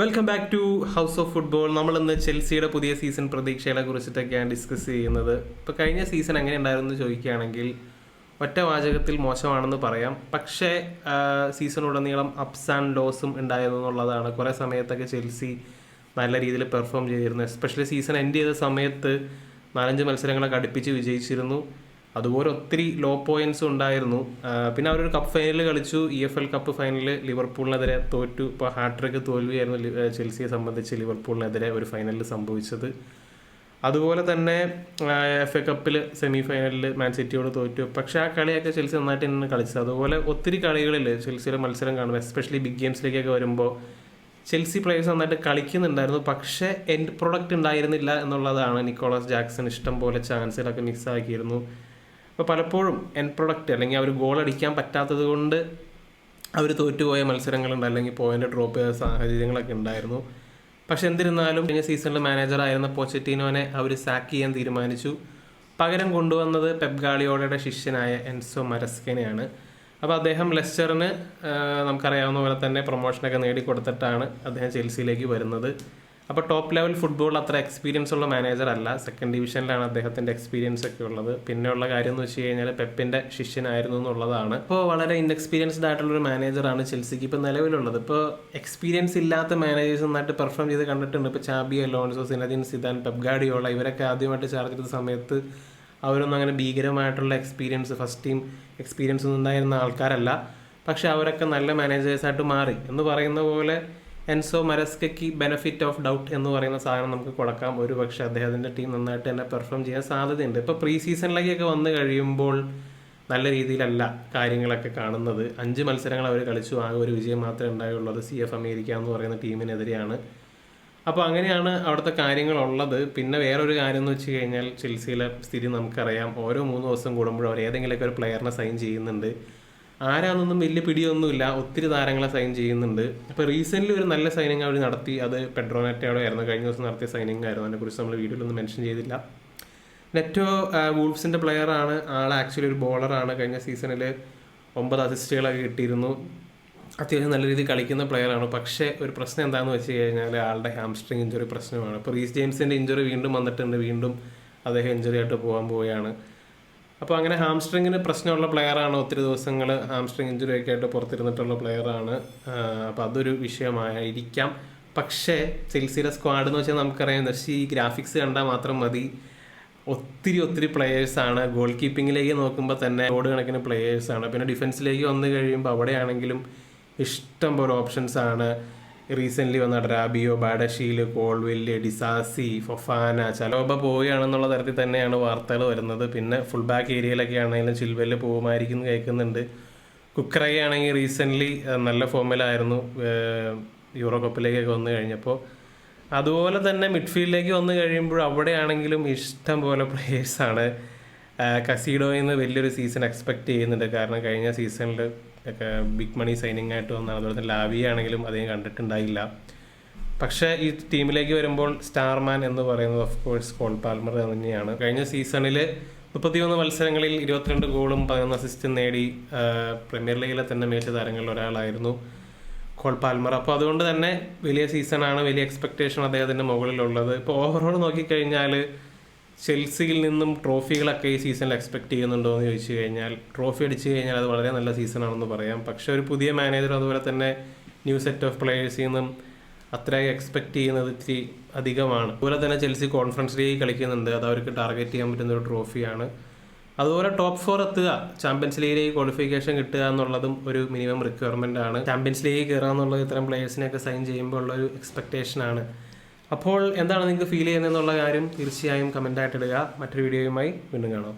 Welcome back to House of Football നമ്മൾ ഇന്ന് ചെൽസിയുടെ പുതിയ സീസൺ പ്രതീക്ഷകളെ കുറിച്ചിട്ടൊക്കെയാണ് ഡിസ്കസ് ചെയ്യുന്നത്. ഇപ്പോൾ കഴിഞ്ഞ സീസൺ എങ്ങനെ ഉണ്ടായിരുന്നു ചോദിക്കുകയാണെങ്കിൽ ഒറ്റ വാചകത്തിൽ മോശമാണെന്ന് പറയാം. പക്ഷേ സീസൺ ഉടനീളം അപ്സ് ആൻഡ് ലോസും ഉണ്ടായിരുന്നു എന്നുള്ളതാണ്. കുറേ സമയത്തൊക്കെ ചെൽസി നല്ല രീതിയിൽ പെർഫോം ചെയ്തിരുന്നു. എസ്പെഷ്യലി സീസൺ എൻഡ് ചെയ്ത സമയത്ത് നാലഞ്ച് മത്സരങ്ങളൊക്കെ അടുപ്പിച്ച് വിജയിച്ചിരുന്നു. അതുപോലെ ഒത്തിരി ലോ പോയിന്റ്സ് ഉണ്ടായിരുന്നു. പിന്നെ അവരൊരു കപ്പ് ഫൈനൽ കളിച്ചു. ഇ എഫ് എൽ കപ്പ് ഫൈനലിൽ ലിവർപൂളിനെതിരെ തോറ്റു. ഇപ്പോൾ ഹാട്രിക്ക് തോൽവിയായിരുന്നു ചെൽസിയെ സംബന്ധിച്ച് ലിവർപൂളിനെതിരെ ഒരു ഫൈനലിൽ സംഭവിച്ചത്. അതുപോലെ തന്നെ എഫ് എ കപ്പിൽ സെമി ഫൈനലിൽ മാൻ സിറ്റിയോട് തോറ്റു. പക്ഷേ ആ കളിയൊക്കെ ചെൽസി നന്നായിട്ട് തന്നെ കളിച്ചത്. അതുപോലെ ഒത്തിരി കളികളിൽ ചെൽസിയുടെ മത്സരം കാണുമ്പോൾ എസ്പെഷ്യലി ബിഗ് ഗെയിംസിലേക്കൊക്കെ വരുമ്പോൾ ചെൽസി പ്ലേയേഴ്സ് നന്നായിട്ട് കളിക്കുന്നുണ്ടായിരുന്നു. പക്ഷേ എൻഡ് പ്രൊഡക്റ്റ് ഉണ്ടായിരുന്നില്ല എന്നുള്ളതാണ് നിക്കോളാസ് ജാക്സൺ ഇഷ്ടം പോലെ ചാൻസുകളൊക്കെ മിസ്സാക്കിയിരുന്നു അപ്പോൾ പലപ്പോഴും എൻ പ്രൊഡക്റ്റ് അല്ലെങ്കിൽ അവർ ഗോൾ അടിക്കാൻ പറ്റാത്തത് കൊണ്ട് അവർ തോറ്റുപോയ മത്സരങ്ങളുണ്ട്. അല്ലെങ്കിൽ പോയിന്റ് ഡ്രോപ്പ് ചെയ്ത സാഹചര്യങ്ങളൊക്കെ ഉണ്ടായിരുന്നു. പക്ഷെ എന്നിരുന്നാലും കഴിഞ്ഞ സീസണിൽ മാനേജറായിരുന്ന പോച്ചറ്റീനോനെ അവർ സാക്ക് ചെയ്യാൻ തീരുമാനിച്ചു. പകരം കൊണ്ടുവന്നത് പെബ്ഗാളിയോടെ ശിഷ്യനായ എൻസോ മരസ്കനെയാണ്. അപ്പോൾ അദ്ദേഹം ലെസ്റ്ററിന് നമുക്കറിയാവുന്ന പോലെ തന്നെ പ്രൊമോഷനൊക്കെ നേടിക്കൊടുത്തിട്ടാണ് അദ്ദേഹം ചെൽസിയിലേക്ക് വരുന്നത്. അപ്പോൾ ടോപ്പ് ലെവൽ ഫുട്ബോൾ അത്ര എക്സ്പീരിയൻസ് ഉള്ള മാനേജർ അല്ല. സെക്കൻഡ് ഡിവിഷനിലാണ് അദ്ദേഹത്തിന്റെ എക്സ്പീരിയൻസ് ഒക്കെ ഉള്ളത്. പിന്നെയുള്ള കാര്യം എന്ന് വെച്ച് കഴിഞ്ഞാൽ പെപ്പിന്റെ ശിഷ്യനായിരുന്നു എന്നുള്ളതാണ്. ഇപ്പോൾ വളരെ ഇൻഎക്സ്പീരിയൻസ്ഡ് ആയിട്ടുള്ള ഒരു മാനേജറാണ് ചെൽസിക്ക് ഇപ്പോൾ നിലവിലുള്ളത്. ഇപ്പോൾ എക്സ്പീരിയൻസ് ഇല്ലാത്ത മാനേജേഴ്സ് നന്നായിട്ട് പെർഫോം ചെയ്ത് കണ്ടിട്ടുണ്ട്. ഇപ്പോൾ Xabi Alonso Zinedine Zidane Pep Guardiola ഇവരൊക്കെ ആദ്യമായിട്ട് ചാർജ് ചെയ്ത സമയത്ത് അവരൊന്നും അങ്ങനെ ഭീകരമായിട്ടുള്ള എക്സ്പീരിയൻസ് ഫസ്റ്റ് ടീം എക്സ്പീരിയൻസ് ഒന്നും ഉണ്ടായിരുന്ന ആൾക്കാരല്ല. പക്ഷെ അവരൊക്കെ നല്ല മാനേജേഴ്സായിട്ട് മാറി. എന്ന് പറയുന്ന പോലെ എൻസോ മരസ്കയ്ക്ക് ബെനഫിറ്റ് ഓഫ് ഡൗട്ട് എന്ന് പറയുന്ന സാധനം നമുക്ക് കൊടുക്കാം. ഒരു പക്ഷേ അദ്ദേഹത്തിന്റെ ടീം നന്നായിട്ട് തന്നെ പെർഫോം ചെയ്യാൻ സാധ്യതയുണ്ട്. ഇപ്പോൾ പ്രീ സീസണിലേക്കൊക്കെ വന്നു കഴിയുമ്പോൾ നല്ല രീതിയിലല്ല കാര്യങ്ങളൊക്കെ കാണുന്നത്. അഞ്ച് മത്സരങ്ങൾ അവർ കളിച്ചു. ആകെ ഒരു വിജയം മാത്രമേ ഉണ്ടായുള്ളൂ. സി എഫ് അമേരിക്ക എന്ന് പറയുന്ന ടീമിനെതിരെയാണ് അപ്പോൾ അങ്ങനെയാണ് അവിടുത്തെ കാര്യങ്ങളുള്ളത്. പിന്നെ വേറൊരു കാര്യം എന്ന് വെച്ച് കഴിഞ്ഞാൽ ചെൽസിയിലെ സ്ഥിതി നമുക്കറിയാം. ഓരോ മൂന്ന് ദിവസം കൂടുമ്പോഴും അവർ ഏതെങ്കിലുമൊക്കെ ഒരു പ്ലെയറിനെ സൈൻ ചെയ്യുന്നുണ്ട്. ആരാന്നൊന്നും വലിയ പിടിയൊന്നുമില്ല. ഒത്തിരി താരങ്ങളെ സൈൻ ചെയ്യുന്നുണ്ട്. അപ്പോൾ റീസെന്റ്ലി ഒരു നല്ല സൈനിങ് അവർ നടത്തി. അത് പെഡ്രോനെറ്റയോടെ ആയിരുന്നു കഴിഞ്ഞ ദിവസം നടത്തിയ സൈനിങ് ആയിരുന്നു. അതിനെക്കുറിച്ച് നമ്മൾ വീഡിയോയിലൊന്നും മെൻഷൻ ചെയ്തില്ല. നെറ്റോ വൂൾഫ്സിന്റെ ആണ്. ആൾ ആക്ച്വലി ഒരു ബോളറാണ് കഴിഞ്ഞ സീസണിൽ ഒമ്പത് അസിസ്റ്റുകളൊക്കെ കിട്ടിയിരുന്നു. അത്യാവശ്യം നല്ല രീതിയിൽ കളിക്കുന്ന പ്ലെയർ ആണ്. പക്ഷേ ഒരു പ്രശ്നം എന്താണെന്ന് വെച്ച് കഴിഞ്ഞാൽ ആളുടെ ഹാംസ്ട്രിങ് ഇഞ്ചുറി പ്രശ്നമാണ്. ഇപ്പോൾ റീസ് ജെയിംസിന്റെ ഇഞ്ചുറി വീണ്ടും വന്നിട്ടുണ്ട്. വീണ്ടും അദ്ദേഹം ഇഞ്ചുറി ആയിട്ട് പോകാൻ പോവുകയാണ്. അപ്പോൾ അങ്ങനെ ഹാംസ്ട്രിങ്ങിന് പ്രശ്നമുള്ള പ്ലെയറാണ് ഒത്തിരി ദിവസങ്ങൾ ഹാംസ്ട്രിങ് ഇഞ്ചുറി ഒക്കെ ആയിട്ട് പുറത്തിരുന്നിട്ടുള്ള പ്ലെയറാണ്. അപ്പോൾ അതൊരു വിഷയമായിരിക്കാം. പക്ഷേ ചെൽസിയുടെ സ്ക്വാഡ് എന്ന് വെച്ചാൽ നമുക്കറിയാം പക്ഷേ ഈ ഗ്രാഫിക്സ് കണ്ടാൽ മാത്രം മതി. ഒത്തിരി ഒത്തിരി പ്ലെയേഴ്സാണ് ഗോൾ കീപ്പിങ്ങിലേക്ക് നോക്കുമ്പോൾ തന്നെ ഓട് കണക്കിന് പ്ലെയേഴ്സാണ് പിന്നെ ഡിഫൻസിലേക്ക് വന്നു കഴിയുമ്പോൾ അവിടെയാണെങ്കിലും ഇഷ്ടം പോലെ ഓപ്ഷൻസ് ആണ്. റീസെന്റ്ലി വന്ന ഡ്രാബിയോ ബാഡഷീൽ കോൾവില്ല് ഡിസാസി ഫൊഫാന ചലോബ പോവുകയാണെന്നുള്ള തരത്തിൽ തന്നെയാണ് വാർത്തകൾ വരുന്നത്. പിന്നെ ഫുൾ ബാക്ക് ഏരിയയിലൊക്കെ ആണെങ്കിലും ചിൽവെല്ല് പോകുമായിരിക്കും കേൾക്കുന്നുണ്ട്. കുക്കറൈ ആണെങ്കിൽ റീസെന്റ്ലി നല്ല ഫോമിലായിരുന്നു യൂറോ കപ്പിലേക്കൊക്കെ വന്നു കഴിഞ്ഞപ്പോൾ. അതുപോലെ തന്നെ മിഡ്ഫീൽഡിലേക്ക് വന്നു കഴിയുമ്പോൾ അവിടെയാണെങ്കിലും ഇഷ്ടം പോലെ പ്ലേയേഴ്സാണ് കസീഡോയിൽ നിന്ന് വലിയൊരു സീസൺ എക്സ്പെക്ട് ചെയ്യുന്നുണ്ട്. കാരണം കഴിഞ്ഞ സീസണിൽ ബിഗ് മണി സൈനിങ് ആയിട്ട് വന്നാണ് അതുപോലെ തന്നെ ലാവി ആണെങ്കിലും അധികം കണ്ടിട്ടുണ്ടായില്ല. പക്ഷേ ഈ ടീമിലേക്ക് വരുമ്പോൾ സ്റ്റാർമാൻ എന്ന് പറയുന്നത് ഓഫ് കോഴ്സ് കോൾ പാൽമർ തന്നെയാണ്. കഴിഞ്ഞ സീസണിൽ മുപ്പത്തിയൊന്ന് മത്സരങ്ങളിൽ ഇരുപത്തിരണ്ട് ഗോളും പതിനൊന്ന് അസിസ്റ്റും നേടി പ്രീമിയർ ലീഗിലെ തന്നെ മികച്ച താരങ്ങളിൽ ഒരാളായിരുന്നു കോൾ പാൽമർ. അപ്പോൾ അതുകൊണ്ട് തന്നെ വലിയ സീസണാണ് വലിയ എക്സ്പെക്റ്റേഷൻ അദ്ദേഹത്തിന്റെ മുകളിലുള്ളത്. ഇപ്പോൾ ഓവറോൾ നോക്കിക്കഴിഞ്ഞാൽ ചെൽസിയിൽ നിന്നും ട്രോഫികളൊക്കെ ഈ സീസണിൽ എക്സ്പെക്ട് ചെയ്യുന്നുണ്ടോ എന്ന് ചോദിച്ചു കഴിഞ്ഞാൽ ട്രോഫി അടിച്ചു കഴിഞ്ഞാൽ അത് വളരെ നല്ല സീസണാണെന്ന് പറയാം. പക്ഷേ ഒരു പുതിയ മാനേജർ അതുപോലെ തന്നെ ന്യൂ സെറ്റ് ഓഫ് പ്ലെയേഴ്സിൽ നിന്നും അത്ര എക്സ്പെക്ട് ചെയ്യുന്നത് ഇത്തിരി അധികമാണ്. അതുപോലെ തന്നെ ചെൽസി കോൺഫറൻസ് ലീഗ് കളിക്കുന്നുണ്ട്. അത് അവർക്ക് ടാർഗറ്റ് ചെയ്യാൻ പറ്റുന്ന ഒരു ട്രോഫിയാണ് അതുപോലെ ടോപ്പ് ഫോർ എത്തുക ചാമ്പ്യൻസ് ലീഗിലേക്ക് ക്വാളിഫിക്കേഷൻ കിട്ടുക എന്നുള്ളതും ഒരു മിനിമം റിക്വയർമെന്റ് ആണ്. ചാമ്പ്യൻസ് ലീഗ് കയറുക എന്നുള്ളത് ഇത്തരം പ്ലേയേഴ്സിനെയൊക്കെ സൈൻ ചെയ്യുമ്പോൾ ഉള്ള ഒരു എക്സ്പെക്റ്റേഷൻ ആണ്. അപ്പോൾ എന്താണ് നിങ്ങൾക്ക് ഫീൽ ചെയ്യുന്നത് എന്നുള്ള കാര്യം തീർച്ചയായും കമന്റായിട്ടിടുക മറ്റൊരു വീഡിയോയുമായി വീണ്ടും കാണാം.